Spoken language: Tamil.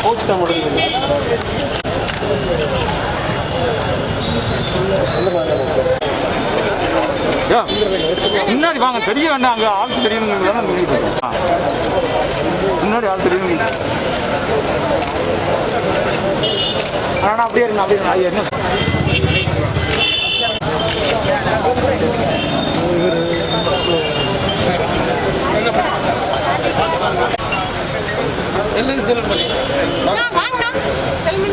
கோச்சுக்க முடியுது யா, முன்னாடி வாங்க தெரிய வேண்டாம் அங்கே. ஆள் தெரியணுங்கிறது தானே சொல்லிட்டு முன்னாடி ஆள் தெரியணும் ஆனால் அப்படியே இருங்க அப்படியே என்ன? ஐயா, என்ன வாங்கண்ணா செல்மி